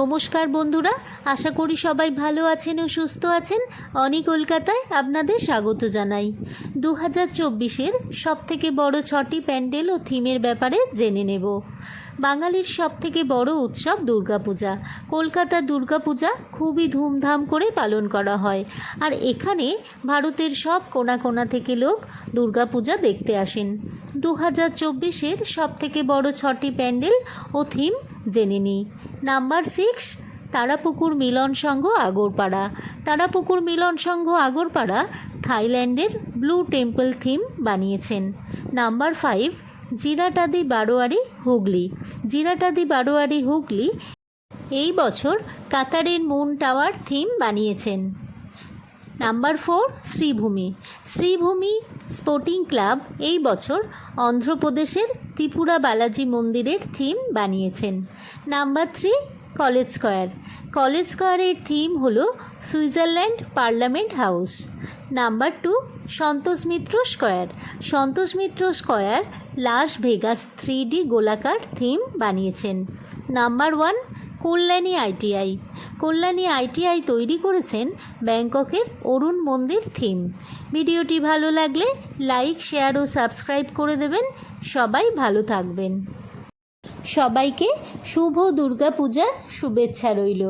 নমস্কার বন্ধুরা, আশা করি সবাই ভালো আছেন ও সুস্থ আছেন। অনি কলকাতায় আপনাদের স্বাগত জানাই। দু হাজার চব্বিশের সবথেকে বড় ছটি প্যান্ডেল ও থিমের ব্যাপারে জেনে নেব। বাঙালির সবথেকে বড় উৎসব দুর্গাপূজা। কলকাতার দুর্গাপূজা খুবই ধুমধাম করে পালন করা হয়। আর এখানে ভারতের সব কোনা কোনা থেকে লোক দুর্গাপূজা দেখতে আসেন। দু হাজার চব্বিশের সবথেকে বড় ছটি প্যান্ডেল ও থিম জেনে নিই। Number six, Tarapukur Milan Sangha, Agarpara. Tarapukur Milan Sangha, Agarpara থাইল্যান্ডের ব্লু টেম্পল থিম বানিয়েছেন। Number five, Jiratadi Baroari, Hooghly. জিরাটাদি Baroari, Hooghly এই বছর কাতারের মুন টাওয়ার থিম বানিয়েছেন। Number four Sreebhumi Sreebhumi sporting club এই বছর অন্ধ্রপ্রদেশের ত্রিপুরা বালাজি মন্দিরের থিম বানিয়েছেন। Number three college square college স্কোয়ারের থিম হল Switzerland parliament house number two Santosh Mitra square Santosh Mitra square Las Vegas three D গোলাকার theme বানিয়েছেন। Number one Kalyani ITI. Kalyani ITI তৈরি করেছেন ব্যাংককের অরুণ মন্দির থিম। ভিডিওটি ভালো লাগলে লাইক, শেয়ার ও সাবস্ক্রাইব করে দেবেন। সবাই ভালো থাকবেন। সবাইকে শুভ দুর্গা পূজার শুভেচ্ছা রইল।